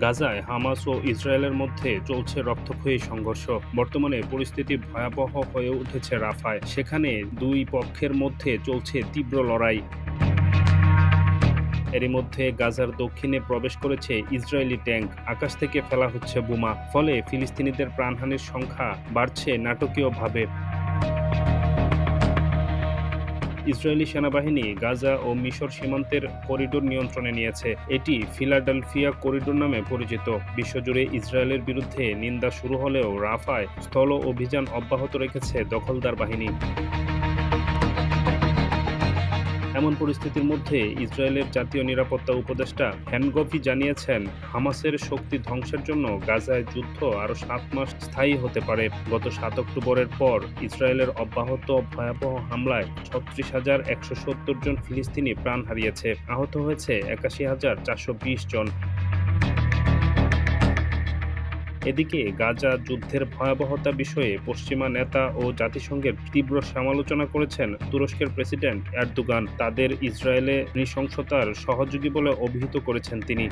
গাজায় হামাস ও ইসরায়েলের মধ্যে চলছে রক্তক্ষয়ী সংঘর্ষ। বর্তমানে পরিস্থিতি ভয়াবহ হয়ে উঠেছে রাফায়। সেখানে দুই পক্ষের মধ্যে চলছে তীব্র লড়াই। এরই মধ্যে গাজার দক্ষিণে প্রবেশ করেছে ইসরায়েলি ট্যাঙ্ক আকাশ থেকে ফেলা হচ্ছে বোমা। ফলে ফিলিস্তিনিদের প্রাণহানির সংখ্যা বাড়ছে নাটকীয়ভাবে। ইসরায়েলি সেনাবাহিনী গাজা ও মিশর সীমান্তের করিডোর নিয়ন্ত্রণে নিয়েছে। এটি ফিলাডেলফিয়া করিডোর নামে পরিচিত। বিশ্বজুড়ে ইসরায়েলের বিরুদ্ধে নিন্দা শুরু হলেও রাফায় স্থল অভিযান অব্যাহত রেখেছে দখলদার বাহিনী। এমন পরিস্থিতির মধ্যে ইসরায়েলের জাতীয় নিরাপত্তা উপদেষ্টা হ্যানগফি জানিয়েছেন, হামাসের শক্তি ধ্বংসের জন্য গাজায় যুদ্ধ আরও সাত মাস স্থায়ী হতে পারে। গত সাত অক্টোবরের পর ইসরায়েলের অব্যাহত ভয়াবহ হামলায় ছত্রিশ হাজার একশো সত্তর জন ফিলিস্তিনি প্রাণ হারিয়েছে। আহত হয়েছে একাশি হাজার চারশো বিশ জন। এদিকে গাজা যুদ্ধের ভয়াবহতা বিষয়ে পশ্চিমা নেতা ও জাতিসংঘের তীব্র সমালোচনা করেছেন তুরস্কের প্রেসিডেন্ট এরদোগান। তাদের ইসরায়েলে নৃশংসতার সহযোগী বলে অভিহিত করেছেন তিনি।